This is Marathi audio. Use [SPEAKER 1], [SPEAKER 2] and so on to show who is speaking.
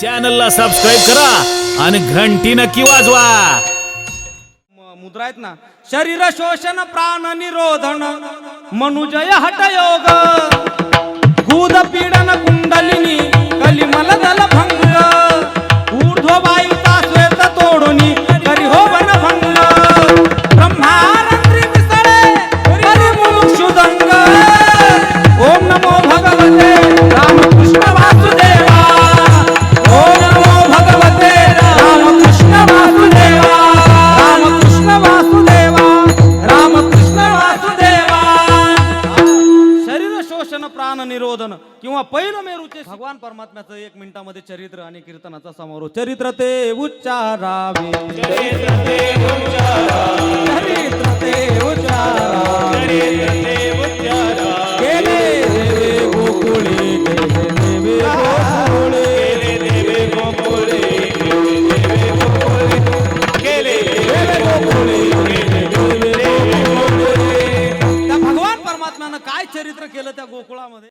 [SPEAKER 1] चॅनलला सबस्क्राईब करा आणि घंटी नक्की वाजवा.
[SPEAKER 2] मुद्रा आहेत ना. शरीर शोषण प्राण निरोधन. मनुजय हट योग शोषण प्राण निरोधन किंवा पहिलं मेरूचे भगवान परमात्म्याचं एक मिनिटामध्ये चरित्र आणि कीर्तनाचा समारोह. चरित्र ते उच्चारावे. चरित्र ते उच्चारावे त्या काय चरित्र केलं त्या गोकुळामध्ये?